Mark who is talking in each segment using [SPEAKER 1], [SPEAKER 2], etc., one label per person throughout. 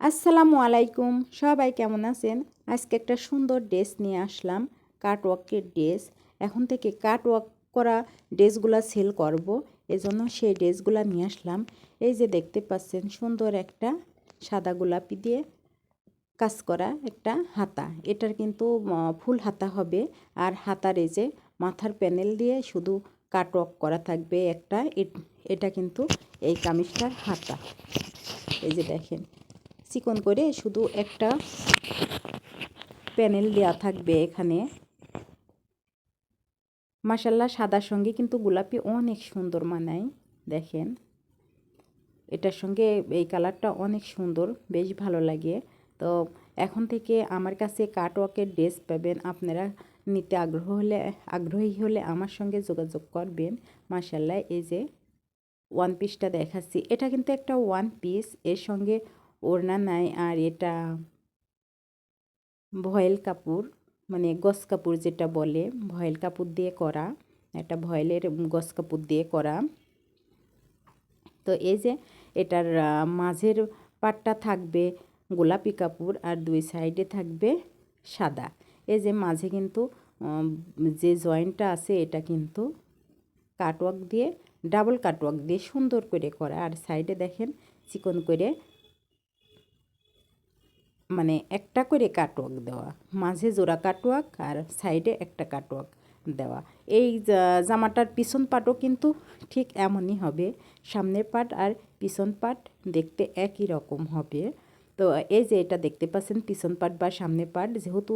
[SPEAKER 1] আসসালামু আলাইকুম। সবাই কেমন আছেন? আজকে একটা সুন্দর ড্রেস নিয়ে আসলাম, কাটওয়ার্কের ড্রেস। এখন থেকে কাটওয়ার্ক করা ড্রেসগুলো সেল করব, এজন্য সেই ড্রেসগুলো নিয়ে আসলাম। এই যে দেখতে পাচ্ছেন, সুন্দর একটা সাদা গোলাপি দিয়ে কাজ করা একটা হাতা। এটার কিন্তু ফুল হাতা হবে। আর হাতার এই যে মাথার প্যানেল দিয়ে শুধু কাটওয়ার্ক করা থাকবে একটা। এটা কিন্তু এই কামিজটার হাতা। এই যে দেখেন চিকন করে শুধু একটা প্যানেল দেওয়া থাকবে এখানে। মাসাল্লাহ সাদার সঙ্গে কিন্তু গোলাপি অনেক সুন্দর মানায়, দেখেন। এটার সঙ্গে এই কালারটা অনেক সুন্দর, বেশ ভালো লাগে। তো এখন থেকে আমার কাছে কাটওয়ার্কের ড্রেস পাবেন, আপনারা নিতে আগ্রহ হলে, আগ্রহী হলে আমার সঙ্গে যোগাযোগ করবেন। মাসাল্লাহ এই যে ওয়ান পিসটা দেখাচ্ছি। এটা কিন্তু একটা ওয়ান পিস এর সঙ্গে ওড়না নাই আর এটা ভয়েল কাপড় মানে গস কাপড় যেটা বলে, ভয়েল কাপড় দিয়ে করা এটা ভয়েলের গস কাপড় দিয়ে করা। তো এই যে এটার মাঝের পাটটা থাকবে গোলাপি কাপড় আর দুই সাইডে থাকবে সাদা। এই যে মাঝে কিন্তু যে জয়েন্টটা আছে এটা কিন্তু কাটওয়ার্ক দিয়ে, ডাবল কাটওয়ার্ক দিয়ে সুন্দর করে করা। আর সাইডে দেখেন চিকন করে মানে একটা করে কাটওয়ার্ক দেওয়া, মাঝে জোড়া কাটওয়ার্ক আর সাইডে একটা কাটওয়ার্ক দেওয়া। এই জামাটার পিছন পাটও কিন্তু ঠিক এমনই হবে, সামনের পাট আর পিছন পাট দেখতে একই রকম হবে। তো এই যে এটা দেখতে পাচ্ছেন, পিছন পাট বা সামনে পাট, যেহেতু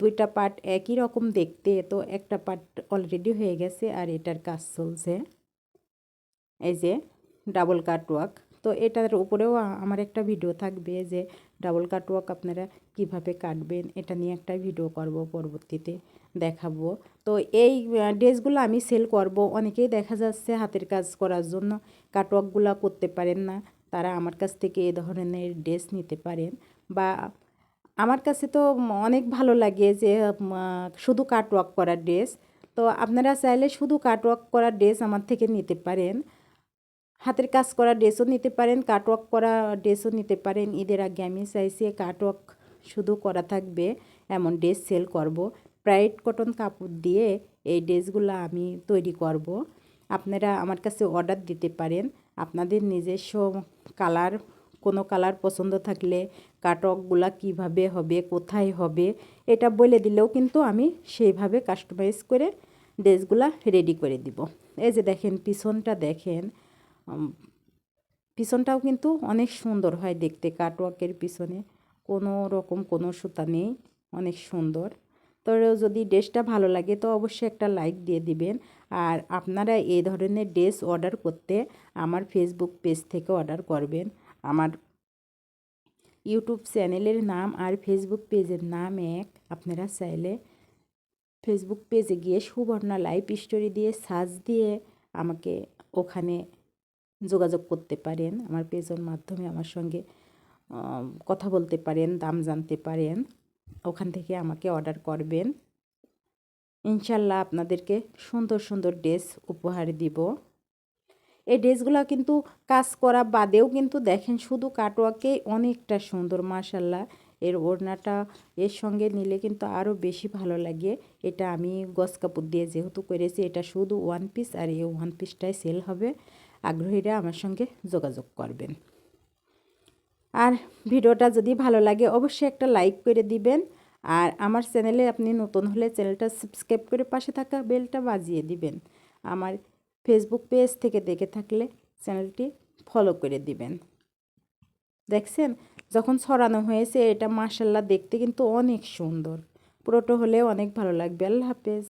[SPEAKER 1] দুইটা পাট একই রকম দেখতে, তো একটা পাট অলরেডি হয়ে গেছে আর এটার কাজ চলছে। এই যে ডাবল কাটওয়ার্ক তো এটার উপরেও আমার একটা ভিডিও থাকবে যে ডাবল কাটওয়ার্ক আপনারা কীভাবে কাটবেন, এটা নিয়ে একটা ভিডিও করব পরবর্তীতে, দেখাবো। তো এই ড্রেসগুলো আমি সেল করব। অনেকেই দেখা যাচ্ছে হাতের কাজ করার জন্য কাটওয়ার্কগুলো করতে পারেন না। তারা আমার কাছ থেকে এ ধরনের ড্রেস নিতে পারেন। বা আমার কাছে তো অনেক ভালো লাগে যে শুধু কাটওয়ার্ক করা ড্রেস। তো আপনারা চাইলে শুধু কাটওয়ার্ক করা ড্রেস আমার থেকে নিতে পারেন। হাতের কাজ করা ড্রেসও নিতে পারেন কাটওয়ার্ক করা ড্রেসও নিতে পারেন। ঈদের আগে আমি চাইছি কাটওয়ার্ক শুধু করা থাকবে, এমন ড্রেস সেল করব। প্রাইড কটন কাপড় দিয়ে এই ড্রেসগুলো আমি তৈরি করব। আপনারা আমার কাছে অর্ডার দিতে পারেন। আপনাদের নিজস্ব কালার কোনো কালার পছন্দ থাকলে কাটওয়ার্কগুলো কীভাবে হবে, কোথায় হবে, এটা বলে দিলেও কিন্তু আমি সেইভাবে কাস্টমাইজ করে ড্রেসগুলো রেডি করে দিব। এই যে দেখেন, পিছনটা দেখেন পিছনটাও কিন্তু অনেক সুন্দর হয় দেখতে কাটওয়ার্কের পিছনে। কোনো রকম কোনো সুতা নেই, অনেক সুন্দর। তো যদি ড্রেসটা ভালো লাগে তো অবশ্যই একটা লাইক দিয়ে দিবেন। আর আপনারা এই ধরনের ড্রেস অর্ডার করতে আমার ফেসবুক পেজ থেকে অর্ডার করবেন। আমার ইউটিউব চ্যানেলের নাম আর ফেসবুক পেজের নাম এক। আপনারা চাইলে ফেসবুক পেজে গিয়ে সুবর্ণা লাইভ স্টোরি দিয়ে সার্চ দিয়ে আমাকে ওখানে যোগাযোগ করতে পারেন, আমার পেজের মাধ্যমে আমার সঙ্গে কথা বলতে পারেন, দাম জানতে পারেন, ওখান থেকে আমাকে অর্ডার করবেন। ইনশাল্লাহ আপনাদেরকে সুন্দর সুন্দর ড্রেস উপহার দিব। এই ড্রেসগুলো কিন্তু কাজ করা বাদেও কিন্তু দেখেন শুধু কাটোয়াকেই অনেকটা সুন্দর, মাশাল্লাহ। এর ওড়নাটা, এর সঙ্গে নিলে কিন্তু আরও বেশি ভালো লাগে। এটা আমি গস কাপড় দিয়ে যেহেতু করেছি, এটা শুধু ওয়ান পিস আর এই ওয়ান পিসটাই সেল হবে। আগ্রহীরা আমার সঙ্গে যোগাযোগ করবেন। আর ভিডিওটা যদি ভালো লাগে, অবশ্যই একটা লাইক করে দিবেন। আর আমার চ্যানেলে আপনি নতুন হলে চ্যানেলটা সাবস্ক্রাইব করে পাশে থাকা বেলটা বাজিয়ে দিবেন। আমার ফেসবুক পেজ থেকে দেখে থাকলে চ্যানেলটি ফলো করে দিবেন। দেখছেন? যখন ছড়ানো হয়েছে, এটা মার্শাল্লাহ দেখতে কিন্তু অনেক সুন্দর। পুরোটো হলেও অনেক ভালো লাগবে। আল্লাহ হাফেজ।